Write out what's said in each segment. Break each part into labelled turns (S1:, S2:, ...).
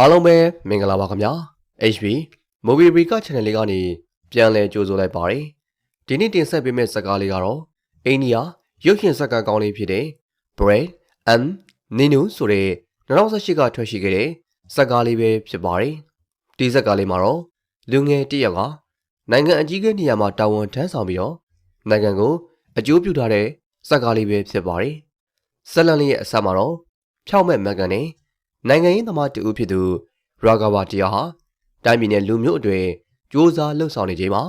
S1: အားလုံးပဲမင်္ဂလာပါခင်ဗျာ HB Movie Recap Channel လေးကနေပြန်လည်ကြိုဆိုလိုက်ပါတယ်ဒီနေ့တင်ဆက်ပေးမယ့်ဇာတ်ကားလေးကတော့အိန္ဒိယရုပ်ရှင်ဇာတ်ကားကောင်းလေးဖြစ်တဲ့ Bread and Ninu ဆိုတဲ့2018ကထွက်ရှိခဲ့တဲ့ဇာတ်ကားလေးပဲဖြစ်ပါတယ်ဒီဇာတ်ကားလေးမှာတော့လူငယ်တစ်ယောက်ကနိုင်ငံအကြီးအကဲနေရာမှာတာဝန်ထမ်းဆောင်ပြီးတော့နိုင်ငံကိုအကျိုးပြုထားတဲ့ဇာတ်ကားလေးပဲဖြစ်ပါတယ်ဇက်လန်လေးရဲ့အစမှာတော့ဖြောက်မဲ့မက်ကန်နဲ့ နိုင်ငံရေးသမားတဦးဖြစ်သူရာဂဝါတရားဟာတိုင်းပြည်နဲ့လူမျိုးအတွင်းစူးစမ်းလှုပ်ဆောင်နေချိန်မှာ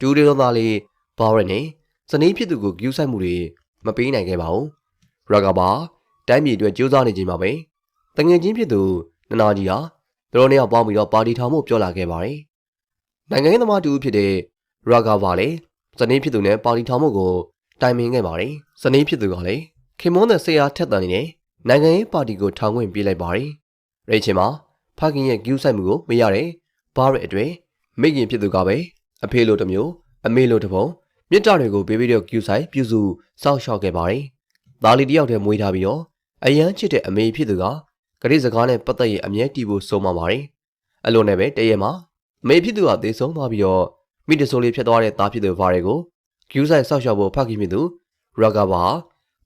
S1: ဒူရီတော်သားလေးဘာရက်နဲ့စနေဖြစ်သူကိုကြူးဆိုင်မှုတွေမပေးနိုင်ခဲ့ပါဘူးရာဂဝါတိုင်းပြည်အတွက်စူးစမ်းနေချိန်မှာပဲတငယ်ချင်းဖြစ်သူနနာကြီးဟာသူတို့နဲ့ပေါင်းပြီးတော့ပါတီထောင်ဖို့ပြောလာခဲ့ပါတယ်နိုင်ငံရေးသမားတဦးဖြစ်တဲ့ရာဂဝါလည်းစနေဖြစ်သူနဲ့ပါတီထောင်ဖို့ကိုတိုင်ပင်ခဲ့ပါတယ်စနေဖြစ်သူကလည်းခင်မွန်းတဲ့ဆရာထက်တန်နေတယ် နိုင်ငံရေးပါတီကိုထောင်ခွင့်ပေးလိုက်ပါတယ်။ရိတ်ချင်မှာဖခင်ရဲ့ကျူးဆိုင်မှုကိုမရတဲ့ဘားရဲ့အတွင်မိခင်ဖြစ်သူကပဲအဖေလိုတစ်မျိုးအမေလိုတစ်ပုံမြစ်တာတွေကိုဘေးဘေးတော့ကျူးဆိုင်ပြုစုစောက်ရှောက်ခဲ့ပါတယ်။သားလေးတယောက်တည်းမွေးထားပြီးတော့အရန်ချစ်တဲ့အမေဖြစ်သူကဂရိစကားနဲ့ပတ်သက်ရင်အမြဲတီးဖို့ဆုံးမပါတယ်။အလိုနဲ့ပဲတရက်မှာအမေဖြစ်သူကသေဆုံးသွားပြီးတော့မိတဆိုးလေးဖြစ်သွားတဲ့သားဖြစ်သူဘာတွေကိုကျူးဆိုင်စောက်ရှောက်ဖို့ဖခင်ဖြစ်သူရာဂါဘာ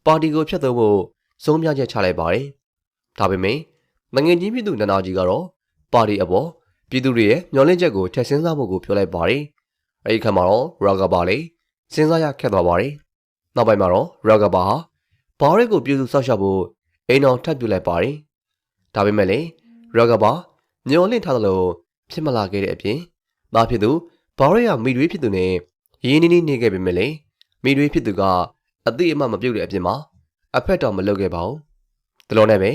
S1: ပါတီကိုဖျက်သိမ်းဖို့ ဆုံးဖြတ်ချက်ချလိုက်ပါတယ်။ဒါပေမဲ့ငငယ်ကြီးပြည်သူနနာကြီးကတော့ပါတီအပေါ်ပြည်သူတွေရဲ့မျှော်လင့်ချက်ကိုထည့်ဆင်းစားဖို့ကိုပြောလိုက်ပါတယ်။အဲဒီခါမှာတော့ရာဂဘာလေးစဉ်းစားရခက်သွားပါတယ်။နောက်ပိုင်းမှာတော့ရာဂဘာဟာဘာရက်ကိုပြည်သူဆောက်ရှောက်ဖို့အိမ်တော်ထပ်ပြလိုက်ပါတယ်။ဒါပေမဲ့လည်းရာဂဘာမျှော်လင့်ထားသလိုဖြစ်မလာခဲ့တဲ့အပြင်ဒါဖြစ်သူဘာရက်ကမိတွေဖြစ်သူနဲ့ရင်းနှီးနှီးနေခဲ့ပေမဲ့လည်းမိတွေဖြစ်သူကအသိအမှတ်မပြုတ်တဲ့အပြင်မှာ အဖက်တော်မလုပ်ခဲ့ပါဘူး။ဒီလိုနဲ့ပဲ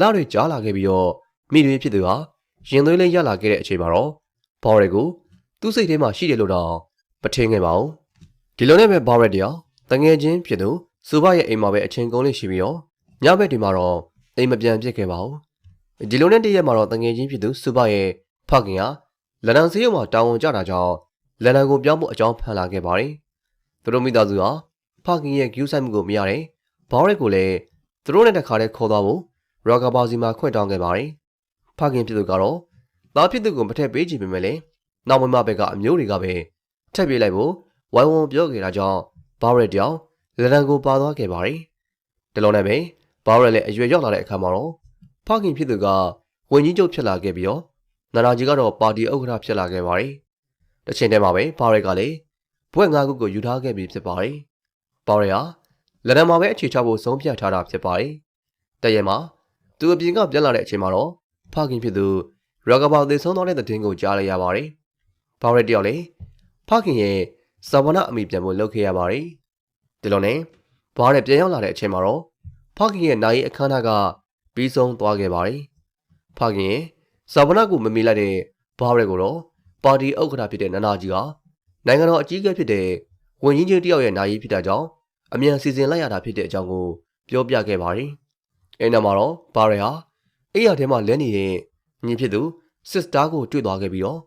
S1: လတွေကြားလာခဲ့ပြီးတော့မိတွေဖြစ်သူဟာရင်သွေးလေးရလာခဲ့တဲ့အချိန်မှာတော့ဘော်ရက်ကိုသူ့စိတ်ထဲမှာရှိတယ်လို့တော့မထင်ခဲ့ပါဘူး။ဒီလိုနဲ့ပဲဘော်ရက်တရားတငယ်ချင်းဖြစ်သူစူဘရဲ့အိမ်မှာပဲအချိန်ကုန်လေးရှိပြီးတော့ညဘက်ဒီမှာတော့အိမ်မပြန်ဖြစ်ခဲ့ပါဘူး။ဒီလိုနဲ့တရက်မှာတော့တငယ်ချင်းဖြစ်သူစူဘရဲ့ဖခင်ဟာလန်ဒန်ဆေးရုံမှာတာဝန်ကျတာကြောင့်လန်ဒန်ကိုပြောင်းဖို့အကြောင်းဖန်လာခဲ့ပါတယ်။သူတို့မိသားစုဟာဖခင်ရဲ့ကျူးဆိုင်မှုကိုမရတဲ့ ဘောရက်ကိုလည်းသူတို့နဲ့တခါတည်းခေါ်သွားဖို့ရော့ကာပါစီမှာခွင့်တောင်းခဲ့ပါတယ်။ဖခင်ဖြစ်သူကတော့သားဖြစ်သူကိုမထည့်ပေးချင်ပေမဲ့လည်းနောက်မမဘက်ကအမျိုးတွေကပဲထည့်ပေးလိုက်ဖို့ဝိုင်းဝန်းပြောခဲ့တာကြောင့်ဘောရက်တောင်လန်ဒန်ကိုပါသွားခဲ့ပါတယ်။ဒီလိုနဲ့ပဲဘောရက်လည်းအရွယ်ရောက်လာတဲ့အခါမှာတော့ဖခင်ဖြစ်သူကဝင်ကြီးချုပ်ဖြစ်လာခဲ့ပြီးတော့နာနာကြီးကတော့ပါတီဥက္ကဋ္ဌဖြစ်လာခဲ့ပါတယ်။တစ်ချိန်တည်းမှာပဲဘောရက်ကလည်းဘွဲ့ငါးခုကိုယူထားခဲ့ပြီးဖြစ်ပါတယ်။ဘောရက်ဟာ လက်နံမှာပဲအခြေချဖို့ဆုံးဖြတ်ထားတာဖြစ်ပါတယ်။တရက်မှာသူအပြင်ကပြန်လာတဲ့အချိန်မှာတော့ဖခင်ဖြစ်သူရောဂါပေါသေဆုံးသွားတဲ့တဲ့င်းကိုကြားလိုက်ရပါတယ်။ဘောက်ရက်တယောက်လေဖခင်ရဲ့ဇဝနာအမိပြန်ဖို့လုပ်ခဲ့ရပါတယ်။ဒီလိုနဲ့ဘားရက်ပြန်ရောက်လာတဲ့အချိန်မှာတော့ဖခင်ရဲ့နိုင်အခမ်းအနားကပြီးဆုံးသွားခဲ့ပါတယ်။ဖခင်ရဲ့ဇဝနာကိုမမေ့လိုက်တဲ့ဘားရက်ကိုတော့ပါတီဥက္ကဋ္ဌဖြစ်တဲ့နနာကြီးကနိုင်ငံတော်အကြီးအကဲဖြစ်တဲ့ဝန်ကြီးချင်းတယောက်ရဲ့နိုင်ရေးဖြစ်တာကြောင့် အမြန်စီစဉ်လိုက်ရတာဖြစ်တဲ့အကြောင်းကိုပြောပြခဲ့ပါတယ်။အဲ့နောက်မှာတော့ဘာရဲဟာအိယာထဲမှာလဲနေတဲ့ညီဖြစ်သူစစ်စတာကိုတွေ့သွားခဲ့ပြီးတော့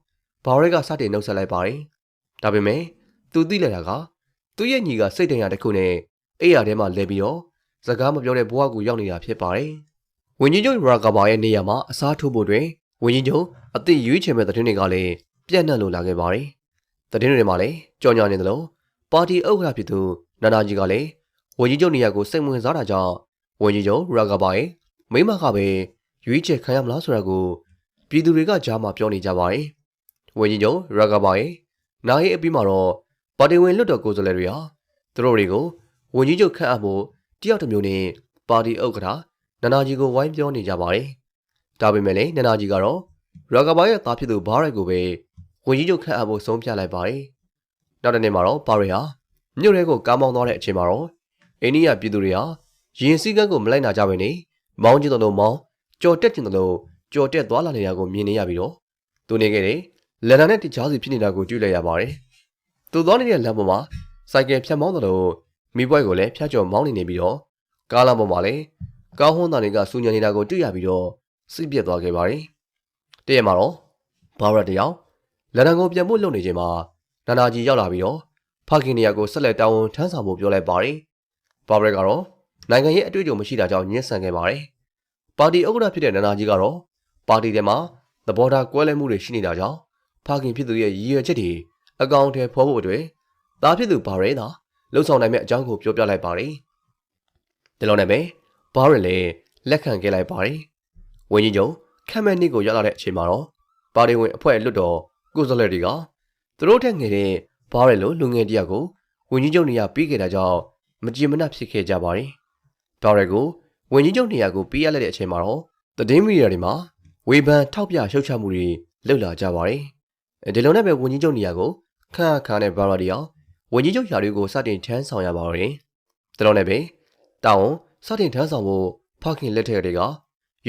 S1: ဘာရဲကစတင်နှုတ်ဆက်လိုက်ပါတယ်။ဒါပေမဲ့သူသိလိုက်တာကသူ့ရဲ့ညီကစိတ်တန်ရာတစ်ခုနဲ့အိယာထဲမှာလဲပြီးတော့စကားမပြောတဲ့ဘဝကိုရောက်နေတာဖြစ်ပါတယ်။ဝင်းကြီးချုပ်ရာဂဘာရဲ့နေရာမှာအစားထိုးဖို့တွင်ဝင်းကြီးချုပ်အသစ်ရွေးချယ်မဲ့သတင်းတွေကလည်းပြန့်နှံ့လို့လာခဲ့ပါတယ်။သတင်းတွေမှာလည်းကြော်ညာနေသလိုပါတီဥက္ကဋ္ဌဖြစ်သူ နာနာကြီးကလည်းဝန်ကြီးချုပ်နေရာကိုစိတ်ဝင်စားတာကြောင့်ဝန်ကြီးချုပ်ရာဂဘာရဲ့မိမကပဲရွေးချယ်ခံရမလားဆိုတာကိုပြည်သူတွေကကြားမှာပြောနေကြပါတယ်။ဝန်ကြီးချုပ်ရာဂဘာရဲ့နိုင်ရဲ့အပြီးမှာတော့ပါတီဝင်လွတ်တော်ကိုယ်စားလှယ်တွေဟာသူတို့တွေကိုဝန်ကြီးချုပ်ခန့်အပ်ဖို့တယောက်တစ်မျိုးနဲ့ပါတီဥက္ကဋ္ဌနာနာကြီးကိုဝိုင်းပြောနေကြပါတယ်။ဒါပေမဲ့လည်းနာနာကြီးကတော့ရာဂဘာရဲ့သားဖြစ်သူဘာရက်ကိုပဲဝန်ကြီးချုပ်ခန့်အပ်ဖို့ဆုံးဖြတ်လိုက်ပါတယ်။နောက်တစ်နေ့မှာတော့ဘာရက်ဟာ မြို့ထဲကိုကားမောင်းသွားတဲ့အချိန်မှာတော့အိန္ဒိယပြည်သူတွေဟာရင်စည်းကမ်းကိုမလိုက်နာကြဘဲနဲ့မောင်းကျင်တယ်လို့မောင်းကြော်တက်ကျင်တယ်လို့ကြော်တက်သွားလာနေတာကိုမြင်နေရပြီးတော့သူနေခဲ့တဲ့လန်ဒန်နဲ့တခြားစီဖြစ်နေတာကိုတွေ့လိုက်ရပါတယ်။သူသွားနေတဲ့လမ်းပေါ်မှာစိုက်ကယ်ဖြတ်မောင်းတယ်လို့မိဘွဲကိုလည်းဖြတ်ကျော်မောင်းနေနေပြီးတော့ကားလမ်းပေါ်မှာလည်းကားဟွန်းသားတွေကစူညံနေတာကိုတွေ့ရပြီးတော့စိတ်ပြက်သွားခဲ့ပါတယ်။တရက်မှာတော့ဘာရတ်တယောက်လန်ဒန်ကိုပြန်ဖို့လုပ်နေချိန်မှာနာနာကြီးရောက်လာပြီးတော့ ဖခင်နေရာကိုဆက်လက်တာဝန်ထမ်းဆောင်ဖို့ပြောလိုက်ပါတယ်။ဘာဘရက်ကတော့နိုင်ငံရဲ့အတွေ့အကြုံမရှိတာကြောင့်ညှင်းဆန်ခဲ့ပါတယ်။ပါတီဥက္ကဋ္ဌဖြစ်တဲ့နန္ဒာကြီးကတော့ဘာပါတီထဲမှာသဘောထားကွဲလွဲမှုတွေရှိနေတာကြောင့်ဖခင်ဖြစ်သူရဲ့ရည်ရွယ်ချက်တွေအကောင့်ထဲဖော်ဖို့အတွက်သားဖြစ်သူဘာရဲသာလှုပ်ဆောင်နိုင်မယ့်အကြောင်းကိုပြောပြလိုက်ပါတယ်။ဒီလိုနဲ့ပဲဘာရဲလည်းလက်ခံခဲ့လိုက်ပါတယ်။ဝင်းကြီးချုပ်ခမ်းမဲ့နှစ်ကိုရောက်လာတဲ့အချိန်မှာတော့ပါတီဝင်အဖွဲ့လွတ်တော်ကိုယ်စားလှယ်တွေကသူတို့ထက်ငယ်တဲ့ ဘာရဲလိုလူငယ်တယောက်ကိုဝင်းကြီးချုပ်နေရာပြီးခဲ့တာကြောင့်မကြည်မနှက်ဖြစ်ခဲ့ကြပါတယ်။ဘာရဲကိုဝင်းကြီးချုပ်နေရာကိုပြီးရလိုက်တဲ့အချိန်မှာတော့သတင်းမီဒီယာတွေမှာဝေဖန်ထောက်ပြရှုတ်ချမှုတွေလှုပ်လာကြပါတယ်။ဒီလိုနဲ့ပဲဝင်းကြီးချုပ်နေရာကိုခန့်ခါနဲ့ဘာရာဒီအောင်ဝန်ကြီးချုပ်ယာတွေကိုစတင်ထမ်းဆောင်ရပါရင်။ဒါတော့လည်းပဲတောင်းစတင်ထမ်းဆောင်ဖို့ဖခင်လက်ထက်တွေက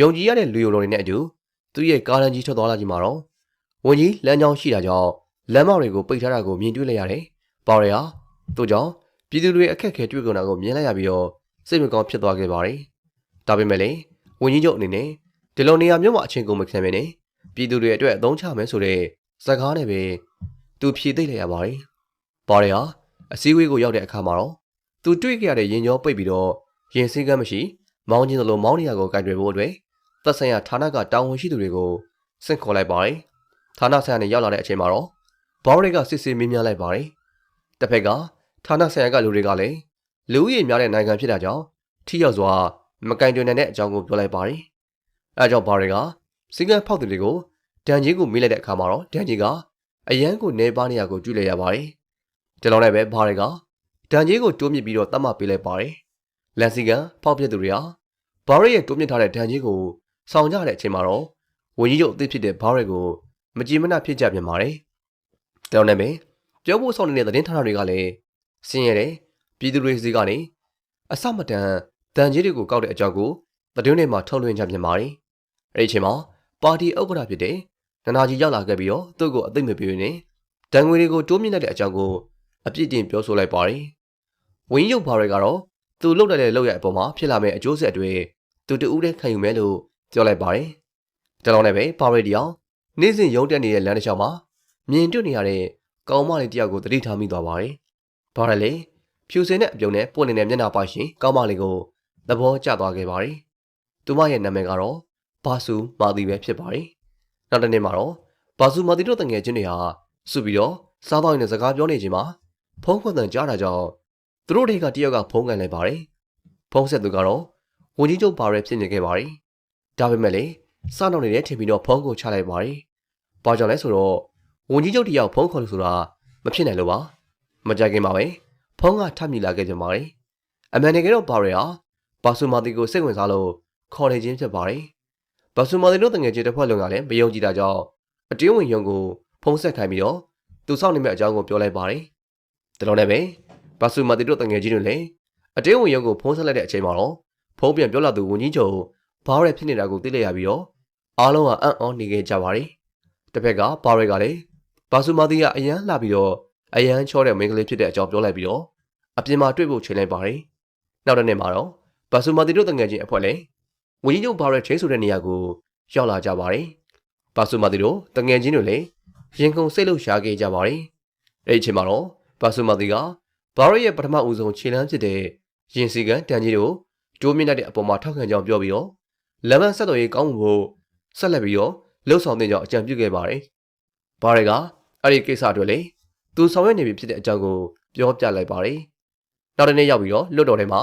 S1: ယုံကြည်ရတဲ့လူယုံတော်တွေနဲ့အတူသူ့ရဲ့ကားလမ်းကြီးထွက်သွားလာကြမှာတော့ဝန်ကြီးလမ်းကြောင်းရှိတာကြောင့် လမ်းမောက်တွေကိုပိတ်ထားတာကိုမြင်တွေ့လိုက်ရတယ်။ပေါရရတို့ကြောင့်ပြည်သူတွေအခက်အခဲတွေ့ကြုံတာကိုမြင်လိုက်ရပြီးတော့စိတ်မကောင်းဖြစ်သွားခဲ့ပါတယ်။ဒါပေမဲ့လည်းဝန်ကြီးချုပ်အနေနဲ့ဒီလိုနေရာမျိုးမှာအချင်းကုန်မခံမနေပြည်သူတွေအတွက်အသုံးချမယ်ဆိုတဲ့စကားနဲ့ပဲသူဖြေသိလိုက်ရပါတယ်။ပါရရအစည်းအဝေးကိုရောက်တဲ့အခါမှာတော့သူတွေ့ကြရတဲ့ရင်ကြောပိတ်ပြီးတော့ရင်စည်းကမ်းမရှိမောင်းချင်းလိုမောင်းနေရကိုကြိုက်တွေဖို့အတွက်သက်ဆိုင်ရာဌာနကတာဝန်ရှိသူတွေကိုစင့်ခေါ်လိုက်ပါတယ်။ဌာနဆိုင်ရာနဲ့ရောက်လာတဲ့အချိန်မှာတော့ ဘောင်းတွေကစစ်စစ်မင်းများလိုက်ပါတယ်။တစ်ဖက်ကဌာနဆိုင်ရာကလူတွေကလည်းလူဦးရေများတဲ့နိုင်ငံဖြစ်တာကြောင့်ထိရောက်စွာမကင်တွင်နိုင်တဲ့အကြောင်းကိုပြောလိုက်ပါတယ်။အဲကြောင့်ဘောင်းတွေကစီကံဖောက်သူတွေကိုဒန်ကြီးကိုမိလိုက်တဲ့အခါမှာတော့ဒန်ကြီးကအရန်ကိုနေပါနေရကိုကြည့်လိုက်ရပါတယ်။ဒီလောက်နဲ့ပဲဘားတွေကဒန်ကြီးကိုတိုးမြစ်ပြီးတော့တတ်မှတ်ပေးလိုက်ပါတယ်။လန်စီကန်ဖောက်ပြက်သူတွေဟာဘားရရဲ့တိုးမြစ်ထားတဲ့ဒန်ကြီးကိုဆောင်ကြတဲ့အချိန်မှာတော့ဝန်ကြီးချုပ်အသစ်ဖြစ်တဲ့ဘားတွေကိုမကြည်မနှဖြစ်ကြပြန်ပါတယ်။ ဒီလောက်နဲ့ပဲပြောဖို့ဆောင်နေတဲ့သတင်းဌာနတွေကလည်းဆင်းရဲတဲ့ပြည်သူတွေစီကနေအစမတန်ဒန်ကြီးတွေကိုကောက်တဲ့အကြောင်းကိုသတင်းတွေမှာထုတ်လွှင့်ကြပြန်ပါတယ်။အဲဒီအချိန်မှာပါတီဥက္ကဋ္ဌဖြစ်တဲ့နနာကြီးရောက်လာခဲ့ပြီးတော့သူ့ကိုအသိမပြေနေဒဏ်ငွေတွေကိုတိုးမြင့်လိုက်တဲ့အကြောင်းကိုအပြစ်တင်ပြောဆိုလိုက်ပါတယ်။ဝင်းရုပ်ဘာတွေကတော့သူလှုပ်တဲ့လှုပ်ရအပေါ်မှာဖြစ်လာမယ့်အကျိုးဆက်တွေသူတူဦးတဲ့ခံယူမယ်လို့ပြောလိုက်ပါတယ်။ဒါကြောင့်လည်းပဲဘာရီဒီအောင်နေ့စဉ်ရုံးတက်နေတဲ့လမ်းတစ်လျှောက်မှာ မြင်တွေ့နေရတဲ့ကောင်မလေးတယောက်ကိုသတိထားမိသွားပါတယ်။ဘာလဲလေဖြူစင်တဲ့အပြုံနဲ့ပွင့်နေတဲ့မျက်နှာပါရှင်ကောင်မလေးကိုသဘောကျသွားခဲ့ပါတယ်။သူမရဲ့နာမည်ကတော့ဘာစုမာသီပဲဖြစ်ပါတယ်။နောက်တစ်နေ့မှာတော့ဘာစုမာသီတို့တငယ်ချင်းတွေဟာစုပြီးတော့စားတော့နေတဲ့စကားပြောနေချိန်မှာဖုန်းခွင့်တန်ကြားတာကြောင့်သူတို့တွေကတယောက်ကဖုန်းကန်လိုက်ပါတယ်။ဖုန်းဆက်သူကတော့ဝန်ကြီးချုပ်ပါရဲဖြစ်နေခဲ့ပါတယ်။ဒါပေမဲ့လည်းစားတော့နေတဲ့ထင်ပြီးတော့ဖုန်းကိုချလိုက်ပါတယ်။ဘာကြောင့်လဲဆိုတော့ ဝန်ကြီးချုပ်တယောက်ဖုန်းခေါ်လို့ဆိုတာမဖြစ်နိုင်လို့ပါ။မကြခင်ပါပဲဖုန်းကထပ်မြည်လာခဲ့ကြပါတယ်။အမှန်တကယ်တော့ပါရဲဟာဘာစုမာတီကိုစိတ်ဝင်စားလို့ခေါ်နေခြင်းဖြစ်ပါတယ်။ဘာစုမာတီတို့တငယ်ချင်းတစ်ဖွဲ့လုံးကလည်းမယုံကြည်တာကြောင့်အတင်းဝင်ယုံကိုဖုံးဆက်ခိုင်းပြီးတော့သူစောင့်နေမဲ့အကြောင်းကိုပြောလိုက်ပါတယ်။ဒီလိုနဲ့ပဲဘာစုမာတီတို့တငယ်ချင်းတွေလည်းအတင်းဝင်ယုံကိုဖုံးဆက်လိုက်တဲ့အချိန်မှာတော့ဖုံးပြန်ပြောလာသူဝန်ကြီးချုပ်ဘာရဲဖြစ်နေတာကိုသိလိုက်ရပြီးတော့အားလုံးကအံ့ဩနေခဲ့ကြပါတယ်။တစ်ဖက်ကဘာရဲကလည်း ဘာစုမာတီကအရန်လှပြီးတော့အရန်ချောတဲ့မိန်းကလေးဖြစ်တဲ့အကြောင်းပြောလိုက်ပြီးတော့အပြင်မှာတွေ့ဖို့ချိန်လိုက်ပါတယ်။နောက်တစ်နေ့မှာတော့ဘာစုမာတီတို့တငယ်ချင်းအဖွဲ့လည်းဝန်ကြီးချုပ်ဘာရဲချင်းဆိုတဲ့နေရာကိုရောက်လာကြပါတယ်။ဘာစုမာတီတို့တငယ်ချင်းတွေလည်းရင်ကုန်စိတ်လှုပ်ရှားခဲ့ကြပါတယ်။အဲဒီအချိန်မှာတော့ဘာစုမာတီကဘာရဲရဲ့ပထမဦးဆုံးခြေလှမ်းဖြစ်တဲ့ရင်စီကန်တန်ကြီးတို့တိုးမြင့်တဲ့အပေါ်မှာထောက်ခံကြောင်းပြောပြီးတော့လက်မဆက်တော်ရေးကောင်းမှုဖို့ဆက်လက်ပြီးတော့လှုပ်ဆောင်တဲ့ကြောင့်အကြံပြုခဲ့ပါတယ်။ဘာရဲက အဲ့ဒီကိစ္စအတွက်လေသူဆောင်ရွက်နေပြီဖြစ်တဲ့အကြောင်းကိုပြောပြလိုက်ပါတယ်။နောက်တစ်နေ့ရောက်ပြီးတော့လွတ်တော်ထဲမှာ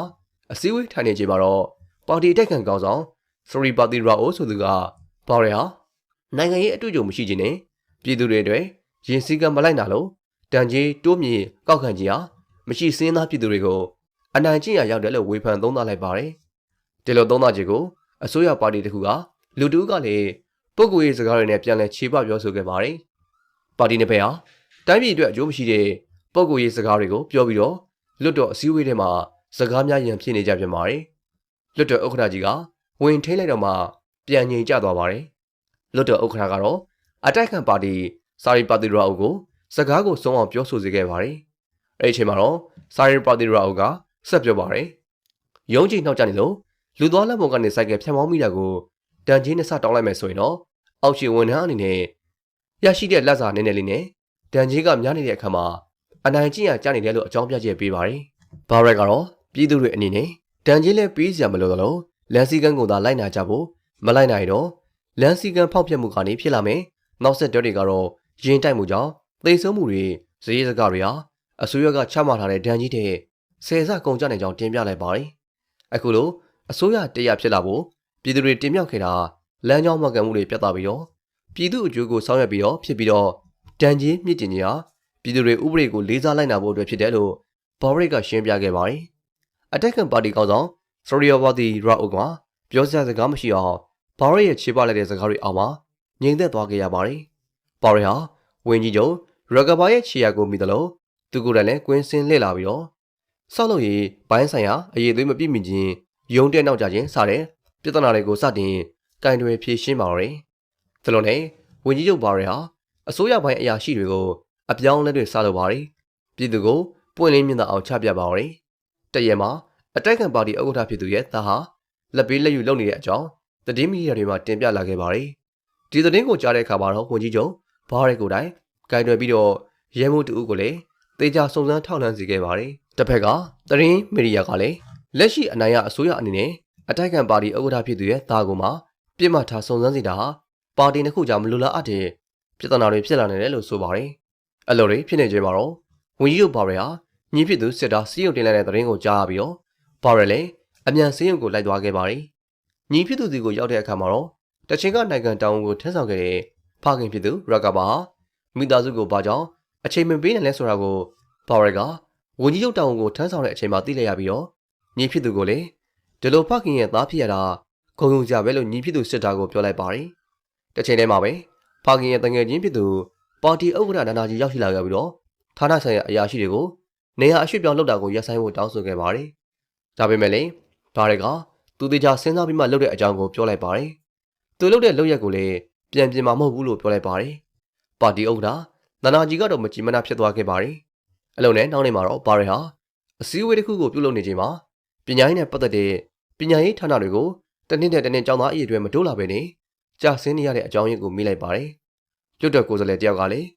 S1: အစည်းအဝေးထိုင်နေချိန်မှာတော့ပါတီတက်ခံကောင်းဆောင်စရီပါတီရာအိုဆိုသူကဘာရဲဟာနိုင်ငံရေးအတွေ့အကြုံမရှိခြင်းနဲ့ပြည်သူတွေအတွက်ရင်စည်းကမ်းမလိုက်နိုင်လို့တန်ကြီးတိုးမြင့်ကောက်ခံကြီးဟာမရှိစင်းသားပြည်သူတွေကိုအနိုင်ကျင့်ရရောက်တယ်လို့ဝေဖန်သုံးသပ်လိုက်ပါတယ်။ဒီလိုသုံးသပ်ချက်ကိုအစိုးရပါတီတစ်ခုကလူတူးကလည်းပုဂ္ဂိုလ်ရေးစကားတွေနဲ့ပြန်လည်ခြေပပြောဆိုခဲ့ပါတယ်။ ပါတီနှစ်ဖက်ဟာတိုင်းပြည်အတွက်အကျိုးမရှိတဲ့ပုဂ္ဂိုလ်ရေးစကားတွေကိုပြောပြီးတော့လွတ်တော်အစည်းအဝေးထဲမှာစကားများရန်ဖြစ်နေကြပြန်ပါတယ်။လွတ်တော်ဥက္ကဋ္ဌကြီးကဝင်ထိလိုက်တော့မှပြန်ငြိမ်ကျသွားပါတယ်။လွတ်တော်ဥက္ကဋ္ဌကတော့အတိုက်ခံပါတီစာရီပါတီရာအုပ်ကိုစကားကိုဆုံးအောင်ပြောဆိုစေခဲ့ပါတယ်။အဲဒီအချိန်မှာတော့စာရီပါတီရာအုပ်ကဆက်ပြောပါတယ်။ရုံးချိန်နှောက်ကြနေလို့လူသွားလက်ပေါ်ကနေစိုက်ကဖြတ်မောင်းမိတာကိုတန်ချင်းနဲ့စတောင်းလိုက်မယ်ဆိုရင်တော့အောက်ရှိဝန်ထမ်းအနေနဲ့ ရရှိတဲ့လက်စာနည်းနည်းလေးနဲ့တန်ကြီးကများနေတဲ့အခါမှာအနိုင်ကျင့်ရကြားနေတယ်လို့အကြောင်းပြချက်ပေးပါတယ်။ဘာရက်ကတော့ပြည်သူတွေအနေနဲ့တန်ကြီးလည်းပေးစရာမလိုတော့လို့လန်စီကန်းကိုသာလိုက်နာကြဖို့မလိုက်နိုင်တော့လမ်းစည်းကမ်းဖောက်ဖျက်မှုကနေဖြစ်လာမယ်။နောက်ဆက်တွဲတွေကတော့ရင်တိုက်မှုကြောင့်သေဆုံးမှုတွေဇရေးစကားတွေဟာအစိုးရကချမှတ်ထားတဲ့ဒဏ်ကြီးတဲ့ဆယ်ဆကုန်ကြနိုင်ကြောင်းတင်ပြလိုက်ပါတယ်။အခုလိုအစိုးရတရားဖြစ်လာဖို့ပြည်သူတွေတင်မြှောက်ခဲ့တာလမ်းကြောင်းမှတ်ကန်မှုတွေပြတ်သားပြီးတော့ ပြည်သူအကျိုးကိုဆောင်ရွက်ပြီးတော့ဖြစ်ပြီးတော့ဒဏ်ကြီးမြင့်တင်ကြီးဟာပြည်သူတွေဥပဒေကိုလေးစားလိုက်နာဖို့အတွက်ဖြစ်တယ်လို့ဘော်ရစ်ကရှင်းပြခဲ့ပါတယ်။အတက်ကန်ပါတီကောင်ဆောင်စရီယဝါဒီရာအိုကပြောစရာစကားမရှိအောင်ဘော်ရစ်ရဲ့ခြေပလိုက်တဲ့စကားတွေအောက်မှာငြိမ်သက်သွားခဲ့ရပါတယ်။ဘော်ရစ်ဟာဝင်းကြီးချုပ်ရဂဘာရဲ့ခြေရာကိုမိတယ်လို့သူကိုယ်တိုင်လည်းကွင်းစင်းလှည့်လာပြီးတော့ဆောက်လုပ်ရေးဘိုင်းဆိုင်ရာအရေးသွေးမပြည့်မီခြင်းယုံတဲ့နောက်ကြခြင်းစတဲ့ပြဿနာတွေကိုစတင်ကင်တွေဖြေရှင်းပါရယ်။ ဒါလိုနဲ့ဝင်းကြီးချုပ်ဘော်ရစ်ဟာအစိုးရပိုင်းအရာရှိတွေကိုအပြောင်းအလဲတွေစလုပ်ပါရယ်။ပြည်သူကိုပွင့်လင်းမြင်သာအောင်ချပြပါရယ်။တရက်မှာအတိုက်ခံပါတီဥက္ကဋ္ဌဖြစ်သူရဲ့သားဟာလက်ပေးလက်ယူလုပ်နေတဲ့အကြောင်းသတင်းမီဒီယာတွေမှာတင်ပြလာခဲ့ပါတယ်။ဒီသတင်းကိုကြားတဲ့အခါမှာတော့ဝန်ကြီးချုပ်ဘားရဲကိုတိုင်ဂိုင်တွယ်ပြီးတော့ရဲမှုတူကိုလည်းတေချာစုံစမ်းထောက်လှမ်းစီခဲ့ပါတယ်။တစ်ဖက်ကသတင်းမီဒီယာကလည်းလက်ရှိအနိုင်ရအစိုးရအနေနဲ့အတိုက်ခံပါတီဥက္ကဋ္ဌဖြစ်သူရဲ့သားကိုမှပြစ်မှတ်ထားစုံစမ်းစီတာဟာ ပါတီတစ်ခုကြောင့်မလိုလားအပ်တဲ့ပြဿနာတွေဖြစ်လာနေတယ်လို့ဆိုပါတယ်။အဲ့လိုတွေဖြစ်နေကြမှာတော့ဝန်ကြီးချုပ်ဘားရဲဟာညီဖြစ်သူစစ်သားစီးရုံတင်လိုက်တဲ့သတင်းကိုကြားရပြီးတော့ဘားရဲလည်းအမြန်စီးရုံကိုလိုက်သွားခဲ့ပါတယ်။ညီဖြစ်သူစီကိုရောက်တဲ့အခါမှာတော့တချင်ကနိုင်ငံတောင်ကိုထမ်းဆောင်ခဲ့တဲ့ဖခင်ဖြစ်သူရကဘာဟာမိသားစုကိုဘာကြောင့်အချိန်မပေးနိုင်လဲဆိုတာကိုဘာရဲကဝန်ကြီးချုပ်တောင်ကိုထမ်းဆောင်တဲ့အချိန်မှာသိလိုက်ရပြီးတော့ညီဖြစ်သူကိုလည်းဒီလိုဖခင်ရဲ့သားဖြစ်ရတာခုံခုံကြပဲလို့ညီဖြစ်သူစစ်တာကိုပြောလိုက်ပါတယ်။ တစ်ချိန်တည်းမှာပဲဖခင်ရဲ့တငယ်ချင်းဖြစ်သူပါတီဥက္ကဋ္ဌနာနာကြီးရောက်ရှိလာခဲ့ပြီးတော့ဌာနဆိုင်ရာအရာရှိတွေကိုနေရာအရှိပြောင်းလုပ်တာကိုရပ်ဆိုင်းဖို့တောင်းဆိုခဲ့ပါတယ်။ဒါပေမဲ့လည်းဒါတွေကသူတေချာစဉ်းစားပြီးမှလုပ်တဲ့အကြောင်းကိုပြောလိုက်ပါတယ်။သူလုပ်တဲ့လုပ်ရက်ကိုလည်းပြန်ပြင်မှာမဟုတ်ဘူးလို့ပြောလိုက်ပါတယ်။ပါတီဥက္ကဋ္ဌနာနာကြီးကတော့မကြည်မနာဖြစ်သွားခဲ့ပါတယ်။အလုံးနဲ့နောက်နေ့မှာတော့ဘာရဲဟာအစည်းအဝေးတစ်ခုကိုပြုလုပ်နေချိန်မှာပညာရေးနဲ့ပတ်သက်တဲ့ပညာရေးဌာနတွေကိုတနည်းနဲ့တနည်းကျောင်းသားအရေးတွေမတိုးလာပဲနဲ့ ကြာဆင်းနေရတဲ့အကြောင်းရင်းကိုမိလိုက်ပါတယ်။ကျွတ်တော်ကိုယ်စားလှယ်တယောက်ကလည်း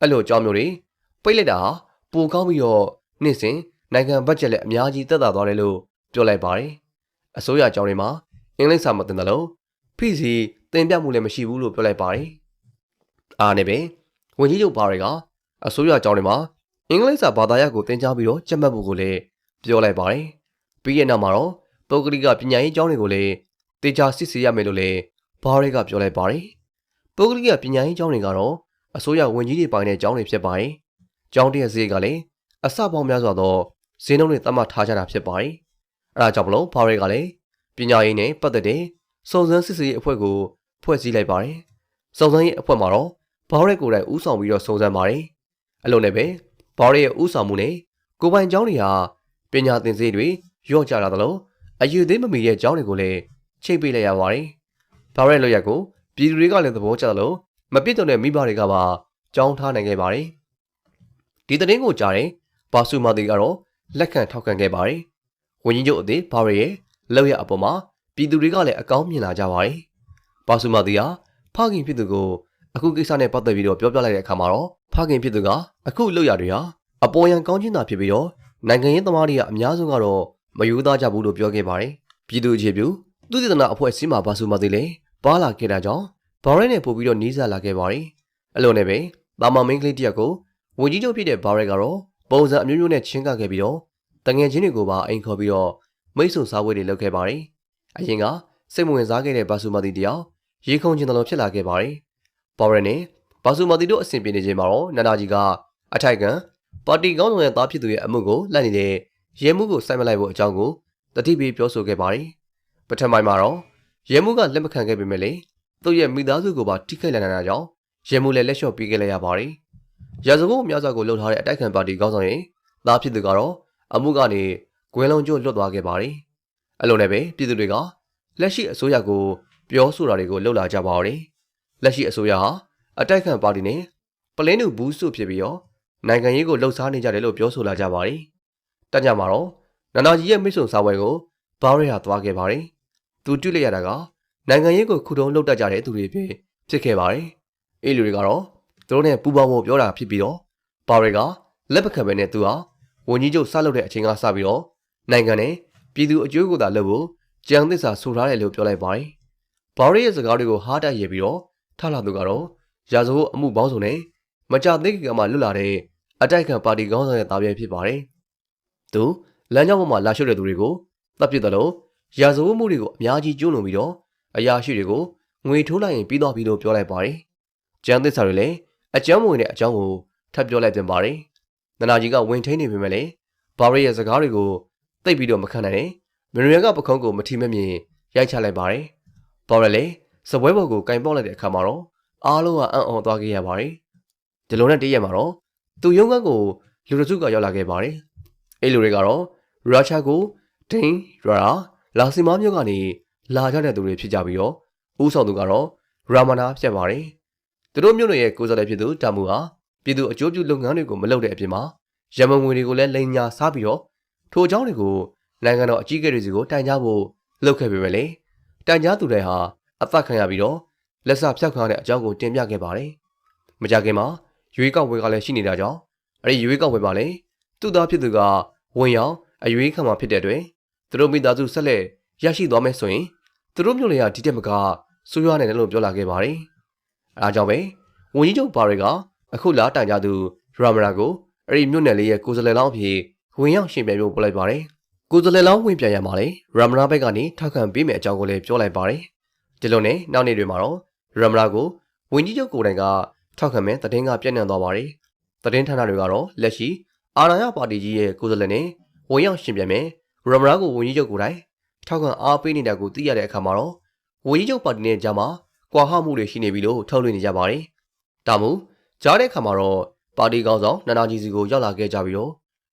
S1: အဲ့လိုအကြောင်းမျိုးတွေပိတ်လိုက်တာဟာပိုကောင်းပြီးတော့နေ့စဉ်နိုင်ငံဘတ်ဂျက်လည်းအများကြီးတက်တာသွားတယ်လို့ပြောလိုက်ပါတယ်။အစိုးရကျောင်းတွေမှာအင်္ဂလိပ်စာမသင်တယ်လို့ဖိစီတင်ပြမှုလည်းမရှိဘူးလို့ပြောလိုက်ပါတယ်။အားနဲ့ပဲဝန်ကြီးချုပ်ဘာတွေကအစိုးရကျောင်းတွေမှာအင်္ဂလိပ်စာဘာသာရပ်ကိုသင်ကြားပြီးတော့ကျက်မှတ်ဖို့ကိုလည်းပြောလိုက်ပါတယ်။ပြီးရနောက်မှာတော့ပုဂ္ဂလိကပညာရေးကျောင်းတွေကိုလည်းတေချာစစ်ဆေးရမယ်လို့လည်း ဘာတွေကပြောလိုက်ပါတယ်။ပုဂ္ဂလိကပညာရေးကျောင်းတွေကတော့အစိုးရဝန်ကြီးတွေပိုင်တဲ့ကျောင်းတွေဖြစ်ပါတယ်။ကျောင်းတရက်စီကလည်းအစပေါင်းများစွာသောဈေးနှုန်းတွေသတ်မှတ်ထားကြတာဖြစ်ပါတယ်။အဲဒါကြောင့်မလို့ဘာတွေကလည်းပညာရေးနဲ့ပတ်သက်တဲ့စုံစမ်းစစ်ဆေးရေးအဖွဲ့ကိုဖွဲ့စည်းလိုက်ပါတယ်။စုံစမ်းရေးအဖွဲ့မှာတော့ဘာရက်ကိုယ်တိုင်ဦးဆောင်ပြီးတော့စုံစမ်းပါတယ်။အလုံးနဲ့ပဲဘာရက်ရဲ့ဦးဆောင်မှုနဲ့ကိုပိုင်ကျောင်းတွေဟာပညာသင်ဆေးတွေရော့ကျလာသလိုအယူသေးမမီရဲ့ကျောင်းတွေကိုလည်းချိတ်ပေးလိုက်ရပါတယ်။ ဘာရက်လိုရက်ကိုပြည်သူတွေကလည်းသဘောကျသလိုမပြည့်စုံတဲ့မိဘတွေကပါကြောင်းထားနိုင်ခဲ့ပါတယ်။ဒီသတင်းကိုကြားတဲ့ဘာစုမာတီကတော့လက်ခံထောက်ခံခဲ့ပါတယ်။ဝန်ကြီးချုပ်အသေးဘာရီရဲ့လောက်ရအပေါ်မှာပြည်သူတွေကလည်းအကောင်းမြင်လာကြပါတယ်။ဘာစုမာတီဟာဖခင်ဖြစ်သူကိုအခုကိစ္စနဲ့ပတ်သက်ပြီးတော့ပြောပြလိုက်တဲ့အခါမှာတော့ဖခင်ဖြစ်သူကအခုလောက်ရတွေဟာအပေါ်ယံကောင်းခြင်းသာဖြစ်ပြီးတော့နိုင်ငံရေးသမားတွေကအများဆုံးကတော့မယူသားကြဘူးလို့ပြောခဲ့ပါတယ်။ပြည်သူအခြေပြု သူတည်တနာအဖွဲ့အစည်းမှာဘာစုမာတီလည်းပါလာခဲ့တာကြောင့်ဘာရဲနဲ့ပို့ပြီးတော့နီးစပ်လာခဲ့ပါတယ်။အလိုနဲ့ပဲတာမမင်းကလေးတယောက်ကိုဝန်ကြီးချုပ်ဖြစ်တဲ့ဘာရဲကတော့ပုံစံအမျိုးမျိုးနဲ့ချင်းကခဲ့ပြီးတော့တငယ်ချင်းတွေကိုပါအိမ်ခေါ်ပြီးတော့မိတ်ဆွေစားပွဲတွေလုပ်ခဲ့ပါတယ်။အရင်ကစိတ်မဝင်စားခဲ့တဲ့ဘာဆူမာတီတယောက်ရေခုန်ခြင်းတလုံးဖြစ်လာခဲ့ပါတယ်။ပေါ်ရနဲ့ဘာဆူမာတီတို့အဆင်ပြေနေချိန်မှာတော့နန္ဒာကြီးကအထိုက်ကန်ပါတီကောင်းဆောင်ရဲ့သားဖြစ်သူရဲ့အမှုကိုလက်နေတဲ့ရဲမှုကိုစိုက်မလိုက်ဖို့အကြောင်းကိုတတိပေးပြောဆိုခဲ့ပါတယ်။ ပထမမှာတော့ရဲမှုကလက်မခံခဲ့ပေမဲ့လေသူ့ရဲ့မိသားစုကိုပါထိခိုက်လာနိုင်တာကြောင့်ရဲမှုလည်းလက်လျှော့ပေးခဲ့လိုက်ရပါတယ်။ရာဇဝတ်များစွာကိုလှုပ်ထားတဲ့အတိုက်ခံပါတီကောင်းဆောင်ရဲ့သားဖြစ်သူကတော့အမှုကနေကွင်းလုံးကျလွတ်သွားခဲ့ပါတယ်။အလုံးနဲ့ပဲပြည်သူတွေကလက်ရှိအစိုးရကိုပြောဆိုတာတွေကိုလှုပ်လာကြပါတော့တယ်။လက်ရှိအစိုးရဟာအတိုက်ခံပါတီနဲ့ပလင်းတူဘူးစုဖြစ်ပြီးတော့နိုင်ငံရေးကိုလှုပ်ရှားနေကြတယ်လို့ပြောဆိုလာကြပါတယ်။တညမှာတော့နန္ဒာကြီးရဲ့မိတ်ဆွေစာဝဲကိုဘားရဲဟာသွားခဲ့ပါတယ်။ သူတွေ့လိုက်ရတာကနိုင်ငံရေးကိုခုတုံးလှုပ်တတ်ကြတဲ့သူတွေဖြစ်ဖြစ်ခဲ့ပါတယ်။အေးလူတွေကတော့သူတို့နဲ့ပူပေါင်းဖို့ပြောတာဖြစ်ပြီးတော့ဘားရဲကလက်ပခံပဲနဲ့သူဟာဝန်ကြီးချုပ်ဆက်လုပ်တဲ့အချိန်ကစပြီးတော့နိုင်ငံနဲ့ပြည်သူအကျိုးကိုသာလုပ်ဖို့ကြံသစ္စာဆိုထားတယ်လို့ပြောလိုက်ပါတယ်ဘာရီရဲ့စကားတွေကိုဟားတိုက်ရပြီးတော့ထလာသူကတော့ရာဇဝတ်အမှုပေါင်းစုံနဲ့မကြသေးခင်ကမှလွတ်လာတဲ့အတိုက်ခံပါတီခေါင်းဆောင်ရဲ့တာပြည့်ဖြစ်ပါတယ်။သူလမ်းကြောင်းပေါ်မှာလာရှုပ်တဲ့သူတွေကိုတပ်ပစ်တယ်လို့ ရာဇဝတ်မှုတွေကိုအများကြီးကျူးလွန်ပြီးတော့အရာရှိတွေကိုငွေထိုးလိုက်ရင်ပြီးတော့ပြီးလို့ပြောလိုက်ပါတယ်။ကျန်းသစ္စာတွေလည်းအကျမ်းဝင်တဲ့အကြောင်းကိုထပ်ပြောလိုက်ပြန်ပါတယ်။နနာကြီးကဝင်ထိန်နေပေမဲ့လည်းဘာရီရဲ့စကားတွေကိုသိပ်ပြီးတော့မခံနိုင်နဲ့မရီယန်ကပခုံးကိုမထီမမြင်ရိုက်ချလိုက်ပါတယ်။ဘာရီလည်းစပွဲပေါ်ကိုကင်ပေါက်လိုက်တဲ့အခါမှာတော့အားလုံးကအံ့ဩသွားခဲ့ရပါတယ်။ဒီလိုနဲ့တည့်ရက်မှာတော့သူရုံးခန်းကိုလူတစုကရောက်လာခဲ့ပါတယ်။အဲ့လူတွေကတော့ရုရှားကိုဒင်းရာ လာစီမာမြို့ကနေလာကြတဲ့သူတွေဖြစ်ကြပြီးတော့ဦးဆောင်သူကတော့ရာမနာဖြစ်ပါတယ်။သူတို့မြို့နယ်ရဲ့ကိုယ်စားလှယ်ဖြစ်သူတာမူဟာပြည်သူအကျိုးပြုလုပ်ငန်းတွေကိုမလုပ်တဲ့အပြင်မှာရမန်ငွေတွေကိုလည်းလိန်ညာစားပြီးတော့ထိုအကြောင်းတွေကိုနိုင်ငံတော်အကြီးအကဲတွေစီကိုတိုင်ကြားဖို့လုပ်ခဲ့ပေမဲ့လေတိုင်ကြားသူတွေဟာအသက်ခံရပြီးတော့လက်စဖြောက်ခံတဲ့အကြောင်းကိုတင်ပြခဲ့ပါတယ်။မကြခင်မှာရွေးကောက်ပွဲကလည်းရှိနေတာကြောင့်အဲ့ဒီရွေးကောက်ပွဲမှာလည်းသူ့သားဖြစ်သူကဝင်ရောက်အရွေးခံမှာဖြစ်တဲ့အတွက် သူတို့မိသားစုဆက်လက်ရရှိသွားမယ်ဆိုရင်သူတို့မျိုးတွေကဒီတက်မကဆိုးရွားနေတယ်လို့ပြောလာခဲ့ပါတယ်။အဲဒါကြောင့်ပဲဝန်ကြီးချုပ်ဘာတွေကအခုလာတိုင်ကြသူရာမရာကိုအဲ့ဒီမြို့နယ်လေးရဲ့ကိုယ်စားလှယ်လောင်းအဖြစ်ဝင်ရောက်ရှင်ပြန်ပြပို့လိုက်ပါတယ်။ကိုယ်စားလှယ်လောင်းဝင်ပြန်ရမှာလေရာမရာဘက်ကနေထောက်ခံပေးမယ်အကြောင်းကိုလည်းပြောလိုက်ပါတယ်။ဒီလိုနဲ့နောက်နေ့တွေမှာတော့ရမလာကိုဝန်ကြီးချုပ်ကိုယ်တိုင်ကထောက်ခံမဲ့သတင်းကပြန့်နှံ့သွားပါတယ်။သတင်းဌာနတွေကတော့လက်ရှိအာဏာရပါတီကြီးရဲ့ကိုယ်စားလှယ်နဲ့ဝင်ရောက်ရှင်ပြန်မဲ့ ရမလာကိုဝန်ကြီးချုပ်ကိုယ်တိုင်ထောက်ခံအားပေးနေတာကိုသိရတဲ့အခါမှာတော့ဝန်ကြီးချုပ်ပါတီနဲ့ကြားမှာကွာဟမှုတွေရှိနေပြီလို့ထုတ်လွှင့်နေကြပါတယ်။ဒါမှမဟုတ်ကြားတဲ့အခါမှာတော့ပါတီကောင်းဆောင်နန္ဒာကြီးစီကိုရောက်လာခဲ့ကြပြီးတော့